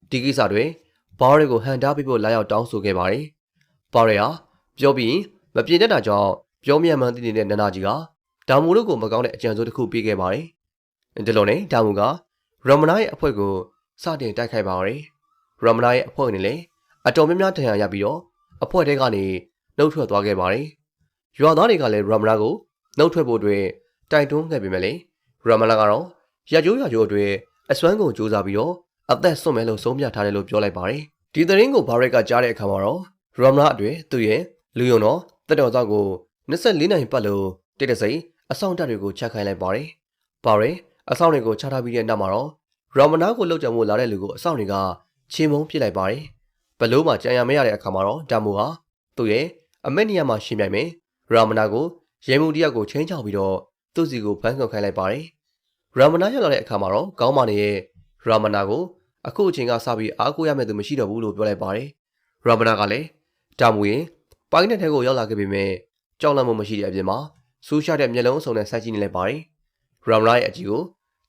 S1: ဒီကိစ္စတွေဘားတွေကိုဟန်တားပေးဖို့လာရောက်တောင်းဆိုခဲ့ပါတယ်။ဘားတွေဟာပြောပြီးမပြေတတ်တာကြောင့်ပြောမြတ်မှန်သိနေတဲ့နန္ဒာကြီးကဒါမူတို့ကိုမကောင်းတဲ့အကြံစိုးတစ်ခုပေးခဲ့ပါတယ်။ဒီလိုနဲ့ဒါမူကရမနာရဲ့အဖွဲ့ကိုစတင်တိုက်ခိုက်ပါရယ်။ရမနာရဲ့အဖွဲ့နဲ့လည်း အတော်များများထံရရပြီးတော့အဖွဲ့ထဲကနေနှုတ်ထွက်သွားခဲ့ပါတယ်။ရွာသားတွေကလည်းရမနာကိုနှုတ်ထွက်ဖို့အတွက်တိုက်တွန်းခဲ့ပေမဲ့လည်းရမနာကတော့ရကြိုးရကြိုးအတွက်အစွမ်းကုန်စူးစမ်းပြီးတော့အသက်ဆွတ်မယ်လို့ဆုံးဖြတ်ထားတယ်လို့ပြောလိုက်ပါတယ်။ဒီသတင်းကိုဘာရက်ကကြားတဲ့အခါမှာတော့ရမနာအတွက်သူ့ရဲ့လူယုံတော်တက်တော်သားကို24နိုင်ပတ်လို့တိတ်တဆိတ်အဆောင်တက်တွေကိုချက်ခိုင်းလိုက်ပါတယ်။ပါရဲအဆောင်တွေကိုချထားပြီးတဲ့နောက်မှာတော့ရောမနာကိုလှုပ်ကြံမှုလာတဲ့လူကိုအဆောင်တွေကချေမုံပစ်လိုက်ပါတယ်။ ဘလို့မှကြံရမရတဲ့အခါမှာတော့ဒါမူဟာသူ့ရဲ့အမက်နီယာမှာရှင်းပြိုင်မယ်။ရောမနာကိုရဲမှုတယောက်ကိုချင်းချောက်ပြီးတော့သူ့စီကိုဖမ်းခေါ်ခိုင်းလိုက်ပါတယ်။ရောမနာရောက်လာတဲ့အခါမှာတော့ကောင်းမနေရဲ့ရောမနာကိုအခုအချိန်ကစပြီးအားကိုးရမယ့်သူမရှိတော့ဘူးလို့ပြောလိုက်ပါတယ်။ရောမနာကလည်းဒါမူရင်ပိုင်းတဲ့ထဲကိုရောက်လာခဲ့ပေမဲ့ကြောက်လန့်မှုမရှိတဲ့အပြင်မှာဆူးရှာတဲ့မျက်လုံးအစုံနဲ့ဆိုက်ကြည့်နေလိုက်ပါတယ်။ရမ်လာရဲ့အကြီးကို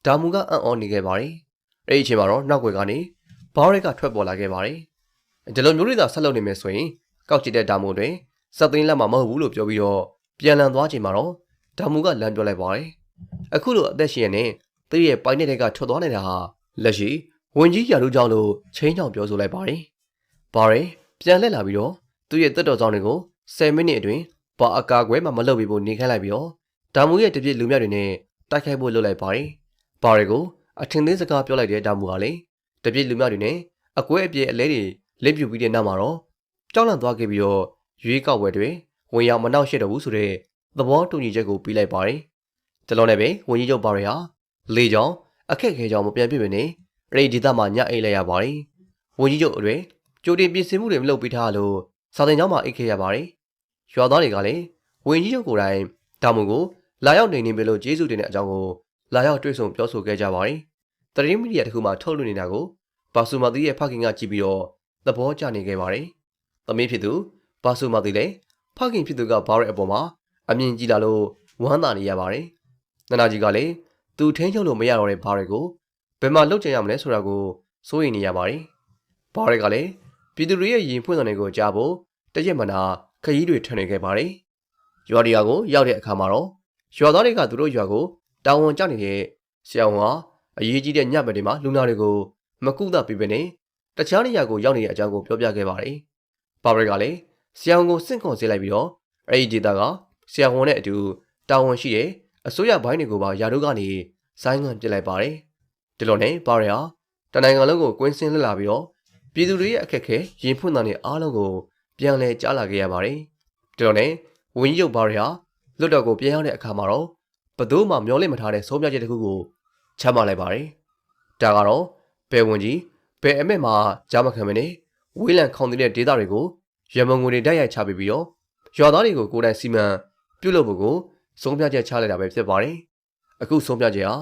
S1: ဒါမူကအံ့ဩနေခဲ့ပါတယ်။အဲ့ဒီအချိန်မှာတော့နောက်ွယ်ကနေဘားရက်ကထွက်ပေါ်လာခဲ့ပါတယ်။ ဒီလိုမျိုးတွေသာဆက်လုပ်နေမယ်ဆိုရင်ကောက်ကြည့်တဲ့ဒါမူတွေစက်သိန်းလက်မှာမဟုတ်ဘူးလို့ပြောပြီးတော့ပြန်လန်သွားချိန်မှာတော့ဒါမူကလမ်းပြောလိုက်ပါတယ်။အခုလိုအသက်ရှင်နေသူ့ရဲ့ပိုင်တဲ့ကထွက်သွားနေတာဟာလက်ရှိဝင်ကြီးရာထူးကြောင့်လို့ချင်းချောင်ပြောဆိုလိုက်ပါတယ်။ဘားရဲပြန်လက်လာပြီးတော့သူ့ရဲ့တက်တော်ဆောင်တွေကို10မိနစ်အတွင်းဘာအကာကွယ်မှမလုပ်ပြီးဖို့နေခိုင်းလိုက်ပြီးတော့ဒါမူရဲ့တပြည့်လူမြတ်တွေနဲ့တိုက်ခိုက်ဖို့လုပ်လိုက်ပါတယ်။ဘာတွေကိုအထင်သေးစကားပြောလိုက်တဲ့ဒါမူကလည်းတပြည့်လူမြတ်တွေနဲ့အကွဲအပြဲအလဲတွေ လက်ပြူပြီးတဲ့နောက်မှာတော့ကြောက်လန့်သွားခဲ့ပြီးတော့ရွေးကောက်ပွဲတွေဝင်ရောက်မနှောက်ရှက်တော့ဘူးဆိုတဲ့သဘောတူညီချက်ကိုပြီးလိုက်ပါတယ်။တလုံးနဲ့ပဲဝန်ကြီးချုပ်ပါရဟာလေကြောင်အခက်ခဲကြောင်မပြန်ပြစ်ပဲနဲ့ရေဒီတာမှာညအိတ်လိုက်ရပါတယ်။ဝန်ကြီးချုပ်အတွေကြိုတင်ပြင်ဆင်မှုတွေမလုပ်ပေးထားလို့စာတင်ကျောင်းမှာအိတ်ခဲ့ရပါတယ်။ရွာသားတွေကလည်းဝင်ကြီးချုပ်ကိုယ်တိုင်ဒါမှမဟုတ်လာရောက်နေနေပြီလို့ကျေးဇူးတင်တဲ့အကြောင်းကိုလာရောက်တွေ့ဆုံပြောဆိုခဲ့ကြပါတယ်။တရင်းမီဒီယာတစ်ခုမှထုတ်လွှင့်နေတာကိုပါဆူမာတီရဲ့ဖခင်ကကြည့်ပြီးတော့ သဘောကျနေခဲ့ပါတယ်။သမီးဖြစ်သူပါဆူမာတီလည်းဖခင်ဖြစ်သူကဘားရဲ့အပေါ်မှာအမြင်ကြီးလာလို့ဝမ်းသာနေရပါတယ်။နနာကြီးကလည်းသူထင်းချုပ်လို့မရတော့တဲ့ဘားတွေကိုဘယ်မှာလှုပ်ကြရမလဲဆိုတာကိုစိုးရိမ်နေရပါတယ်။ဘားတွေကလည်းပြည်သူတွေရဲ့ရင်ဖွင့်တဲ့ကိုကြားဖို့တရက်မနာခရီးတွေထွင်နေခဲ့ပါတယ်။ရွာတရာကိုရောက်တဲ့အခါမှာတော့ရွာသားတွေကသူတို့ရွာကိုတာဝန်ကျနေတဲ့ဆရာဝန်ကအရေးကြီးတဲ့ညဘက်တွေမှာလူနာတွေကိုမကုသပေးပဲနဲ့ တခြားနေရာကိုရောက်နေတဲ့အကြောင်းကိုပြောပြခဲ့ပါတယ်။ပါဘရကလည်းဆရာဝန်ကိုစင့်ခွန်စေးလိုက်ပြီးတော့အဲဒီဒေတာကဆရာဝန်နဲ့အတူတာဝန်ရှိတဲ့အစိုးရဘိုင်းတွေကိုပါယာတို့ကနေဆိုင်းငံ့ပြစ်လိုက်ပါတယ်။ဒီလိုနဲ့ပါရဟာတနိုင်ငံလုံးကိုကွင်းစင်းလှလာပြီးတော့ပြည်သူတွေရဲ့အခက်အခဲရင်ဖွင့်တာနဲ့အားလုံးကိုပြန်လဲကြားလာခဲ့ရပါတယ်။ဒီလိုနဲ့ဝင်းကြီးချုပ်ဘာရီဟာလွတ်တော်ကိုပြန်ရောက်တဲ့အခါမှာတော့ဘသူမှမျောလင့်မထားတဲ့ဆုံးဖြတ်ချက်တစ်ခုကိုချမှတ်လိုက်ပါတယ်။ဒါကတော့ဘယ်ဝင်ကြီး ဘယ်အမက်မှကြားမခံမနဲ့ဝေးလံခေါင်တဲ့ဒေသတွေကိုရမုံငွေတွေတိုက်ရိုက်ချပေးပြီးတော့ရွာသားတွေကိုကိုယ်တိုင်စီမံပြုလုပ်ဖို့ကိုဆုံးဖြတ်ချက်ချလိုက်တာပဲဖြစ်ပါတယ်။အခုဆုံးဖြတ်ချက်ဟာ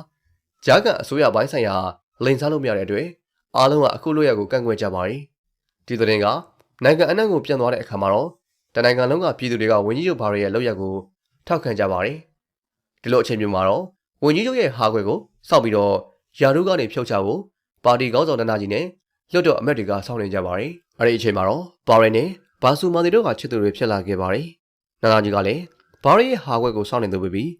S1: ဂျာကန်အစိုးရပိုင်းဆိုင်ရာလိန်စားလို့မရတဲ့အတွက်အားလုံးကအခုလိုရကိုကန့်ကွက်ကြပါတယ်။ဒီသတင်းကနိုင်ငံအနှံ့ကိုပြန်သွားတဲ့အခါမှာတော့တနိုင်ငံလုံးကပြည်သူတွေကဝင်းကြီးချုပ်ဘာတွေရဲ့လောက်ရကိုထောက်ခံကြပါတယ်။ဒီလိုအချိန်မျိုးမှာတော့ဝင်းကြီးချုပ်ရဲ့ဟာခွဲကိုစောက်ပြီးတော့ယာရုကနေဖြုတ်ချဖို့ ပါတီကောင်းဆောင်တနာကြီးနဲ့လွတ်တော်အမတ်တွေကစောင့်နေကြပါတယ်။အဲဒီအချိန်မှာတော့ဘာရီနဲ့ဘာဆူမာတီတို့ကချစ်သူတွေဖြစ်လာခဲ့ပါတယ်။နာနာကြီးကလည်းဘာရီရဲ့ဟာခွဲကိုစောင့်နေသူပဲပြီး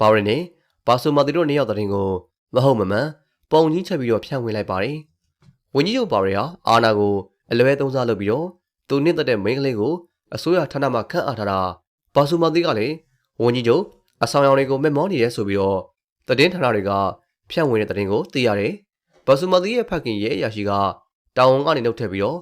S1: ဘာရီနဲ့ဘာဆူမာတီတို့နှစ်ယောက်တရင်ကိုမဟုတ်မမှန်ပုံကြီးချက်ပြီးတော့ဖြန့်ဝင်လိုက်ပါတယ်။ဝင်းကြီးချုပ်ဘာရီဟာအာနာကိုအလွဲသုံးစားလုပ်ပြီးတော့သူနှစ်သက်တဲ့မိန်းကလေးကိုအစိုးရဌာနမှခန့်အပ်ထားတာဘာဆူမာတီကလည်းဝန်ကြီးချုပ်အဆောင်ရောင်တွေကိုမက်မောနေရဲဆိုပြီးတော့သတင်းဌာနတွေကဖြန့်ဝင်တဲ့သတင်းကိုသိရတယ်။ ဘာဆူမာတီရဲ့ဖခင်ရဲ့အရာရှိကတာဝန်ကနေနှုတ်ထက်ပြီးတော့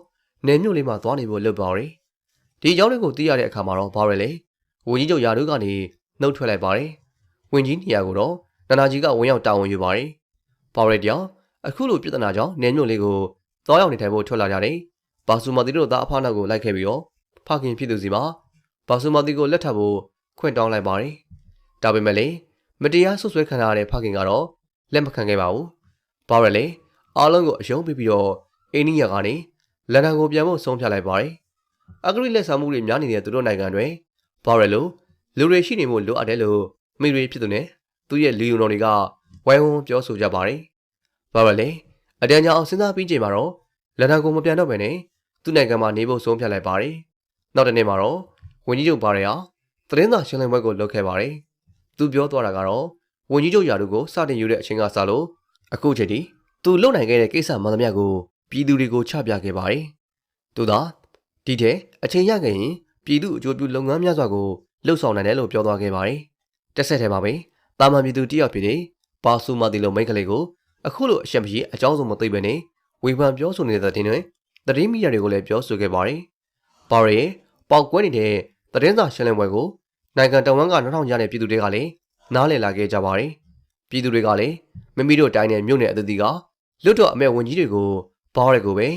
S1: နေမြို့လေးမှာသွားနေဖို့လုပ်ပါရယ်။ဒီအကြောင်းတွေကိုသိရတဲ့အခါမှာတော့ဘာရယ်လဲ။ဝန်ကြီးချုပ်ယာတို့ကနေနှုတ်ထွက်လိုက်ပါတယ်။ဝန်ကြီးနေရာကိုတော့နန္ဒာကြီးကဝင်ရောက်တာဝန်ယူပါတယ်။ဘာရယ်တရားအခုလိုပြဿနာကြောင့်နေမြို့လေးကိုသွားရောက်နေထိုင်ဖို့ထွက်လာကြတယ်။ဘာဆူမာတီတို့သားအဖနောက်ကိုလိုက်ခဲ့ပြီးတော့ဖခင်ဖြစ်သူစီမှာဘာဆူမာတီကိုလက်ထပ်ဖို့ခွင့်တောင်းလိုက်ပါတယ်။ဒါပေမဲ့လည်းမတရားဆွဆွဲခံရတဲ့ဖခင်ကတော့လက်မခံခဲ့ပါဘူး။ ဘာရယ်လဲအားလုံးကိုအယုံပြီးပြီးတော့အိန္ဒိယကနေလန်ဒန်ကိုပြန်ဖို့ဆုံးဖြတ်လိုက်ပါတယ်။အဂရိလက်ဆောင်မှုတွေများနေတဲ့သူတို့နိုင်ငံတွေဘာရယ်လို့လူတွေရှိနေမှုလိုအပ်တယ်လို့မိတွေဖြစ်သူနဲ့သူ့ရဲ့လူယုံတော်တွေကဝိုင်းဝန်းပြောဆိုကြပါတယ်။ဘာရယ်လဲအတန်းကြောင်စဉ်းစားပြီးချိန်မှာတော့လန်ဒန်ကိုမပြန်တော့ဘဲနဲ့သူ့နိုင်ငံမှာနေဖို့ဆုံးဖြတ်လိုက်ပါတယ်။နောက်တနေ့မှာတော့ဝန်ကြီးချုပ်ဘာရယ်ဟာသတင်းစာရှင်းလင်းပွဲကိုလုပ်ခဲ့ပါတယ်။သူပြောသွားတာကတော့ဝန်ကြီးချုပ်ယာတို့ကိုစတင်ယူတဲ့အချိန်ကစလို့ အခုချိန်ထိသူလုပ်နိုင်ခဲ့တဲ့ကိစ္စမှန်သမျှကိုပြည်သူတွေကိုချပြခဲ့ပါတယ်။သူသာဒီတဲ့အချိန်ရခဲ့ရင်ပြည်သူအကျိုးပြုလုပ်ငန်းများစွာကိုလှုပ်ဆောင်နိုင်တယ်လို့ပြောသွားခဲ့ပါတယ်။တက်ဆက်ထဲမှာပဲတာမန်ပြည်သူတယောက်ဖြစ်တဲ့ပါဆူမာတီလိုမိန်းကလေးကိုအခုလိုအရှက်မရှိအကြောင်းစုံမသိဘဲနဲ့ဝေဖန်ပြောဆိုနေတဲ့တဲ့တွင်သတင်းမီဒီယာတွေကိုလည်းပြောဆိုခဲ့ပါတယ်။ပါရီပေါက်ကွဲနေတဲ့သတင်းစာရှင်းလင်းပွဲကိုနိုင်ငံတော်ဝန်က2000ကျားတဲ့ပြည်သူတွေကလည်းနားလည်လာခဲ့ကြပါတယ်။ပြည်သူတွေကလည်း မိမိတို့တိုင်းနယ်မြို့နယ်အသီးသီးကလွတ်တော်အမဲဝန်ကြီးတွေကိုဘားတွေကိုပဲ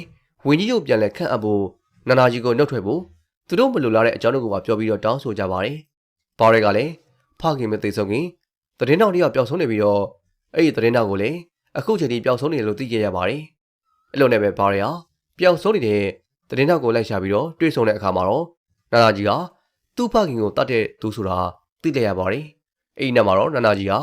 S1: ဝန်ကြီးချုပ်ပြန်လဲခန့်အပ်ဖို့နာနာကြီးကိုနှုတ်ထွက်ဖို့သူတို့မလိုလားတဲ့အကြောင်းတွေကိုပါပြောပြီးတော့တောင်းဆိုကြပါတယ်။ဘားတွေကလည်းဖခင်မသိဆုံးခင်သတင်းတော်တယောက်ပျောက်ဆုံးနေပြီးတော့အဲ့ဒီသတင်းတော်ကိုလည်းအခုချိန်ထိပျောက်ဆုံးနေတယ်လို့သိခဲ့ရပါတယ်။အဲ့လိုနဲ့ပဲဘားတွေဟာပျောက်ဆုံးနေတဲ့သတင်းတော်ကိုလိုက်ရှာပြီးတော့တွေ့ဆုံတဲ့အခါမှာတော့နာနာကြီးကသူ့ဖခင်ကိုတတ်တဲ့သူဆိုတာသိကြရပါတယ်။အဲ့ဒီနောက်မှာတော့နာနာကြီးဟာ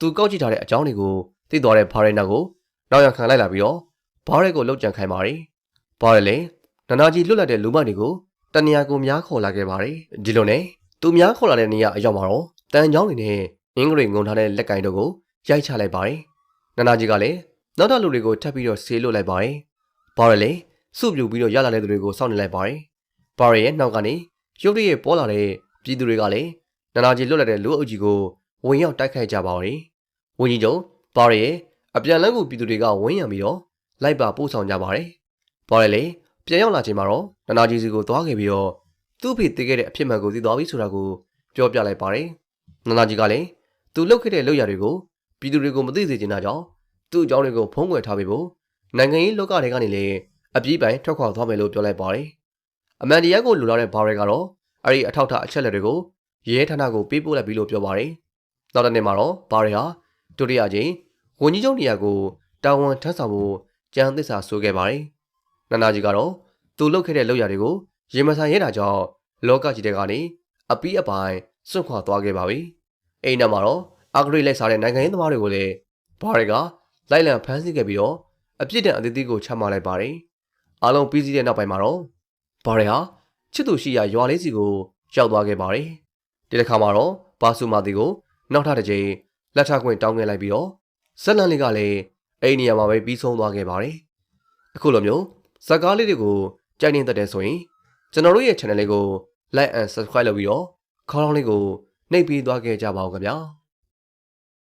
S1: သူကောက်ကြည့်ထားတဲ့အကြောင်းတွေကို သိသွားတဲ့ဖာရဲနာကိုနောက်ရခံလိုက်လာပြီးတော့ဘားရဲကိုလှုပ်ကြံခိုင်းပါတယ်။ဘားရဲလည်းနာနာကြီးလွတ်လပ်တဲ့လူမတွေကိုတနေရာကိုများခေါ်လာခဲ့ပါတယ်။ဒီလိုနဲ့သူများခေါ်လာတဲ့နေရာအရောက်မှာတော့တန်ချောင်းတွေနဲ့အင်္ဂရိတ်ငုံထားတဲ့လက်ကင်တို့ကိုရိုက်ချလိုက်ပါတယ်။နာနာကြီးကလည်းနောက်ထပ်လူတွေကိုထပ်ပြီးတော့ဆေးလွတ်လိုက်ပါတယ်။ဘားရဲလည်းစုပြူပြီးတော့ရလာတဲ့သူတွေကိုစောင့်နေလိုက်ပါတယ်။ဘားရဲရဲ့နောက်ကနေရုတ်တရက်ပေါ်လာတဲ့ပြည်သူတွေကလည်းနာနာကြီးလွတ်လာတဲ့လူအုပ်ကြီးကိုဝင်ရောက်တိုက်ခိုက်ကြပါတယ်။ဝန်ကြီးချုပ် ဘားရဲအပြန်လန်းကိုပြည်သူတွေကဝန်းရံပြီးတော့လိုက်ပါပို့ဆောင်ကြပါတယ်။ဘားရဲလေပြန်ရောက်လာချိန်မှာတော့နာနာကြီးစီကိုသွားခဲ့ပြီးတော့သူ့ဖေတည်ခဲ့တဲ့အဖြစ်မှန်ကိုသိသွားပြီဆိုတာကိုပြောပြလိုက်ပါတယ်။နာနာကြီးကလည်းသူလုပ်ခဲ့တဲ့လုပ်ရတွေကိုပြည်သူတွေကိုမသိစေချင်တာကြောင့်သူ့အကြောင်းတွေကိုဖုံးကွယ်ထားပေးဖို့နိုင်ငံရေးလောကတွေကနေလည်းအပြေးပိုင်ထွက်ခွာသွားမယ်လို့ပြောလိုက်ပါတယ်။အမန်တရားကိုလူလာတဲ့ဘာရဲကတော့အဲ့ဒီအထောက်ထားအချက်လက်တွေကိုရဲဌာနကိုပေးပို့လိုက်ပြီလို့ပြောပါတယ်။နောက်တစ်နေ့မှာတော့ဘာရဲဟာဒုတိယကြိမ် ဝန်ကြီးချုပ်နေရာကိုတာဝန်ထမ်းဆောင်ဖို့ကြံသစ္စာဆိုခဲ့ပါတယ်။နန္ဒာကြီးကတော့သူလုပ်ခဲ့တဲ့လုပ်ရတွေကိုရေမဆိုင်ရဲတာကြောင့်လောကကြီးတဲ့ကနေအပီးအပိုင်စွန့်ခွာသွားခဲ့ပါပြီ။အိမ်နောက်မှာတော့အာဂရိလိုက်စားတဲ့နိုင်ငံရေးသမားတွေကိုလည်းဘာတွေကလိုက်လံဖမ်းဆီးခဲ့ပြီးတော့အပြစ်ဒဏ်အသီးသီးကိုချမှတ်လိုက်ပါတယ်။အားလုံးပြီးစီးတဲ့နောက်ပိုင်းမှာတော့ဘာတွေဟာချစ်သူရှိရာရွာလေးစီကိုရောက်သွားခဲ့ပါတယ်။ဒီတစ်ခါမှာတော့ဘာဆူမာတီကိုနောက်ထပ်တစ်ကြိမ်လက်ထခွင့်တောင်းခဲ့လိုက်ပြီးတော့ ဇက်လန်လေးကလည်းအဲ့ဒီနေရာမှာပဲပြီးဆုံးသွားခဲ့ပါတယ်။အခုလိုမျိုးဇက်ကားလေးတွေကိုကြိုက်နေတဲ့တဲ့ဆိုရင်ကျွန်တော်တို့ရဲ့ channel လေးကို like and subscribe လုပ်ပြီးတော့ခေါင်းလောင်းလေးကိုနှိပ်ပြီးသွားခဲ့ကြပါဦးခင်ဗျာ။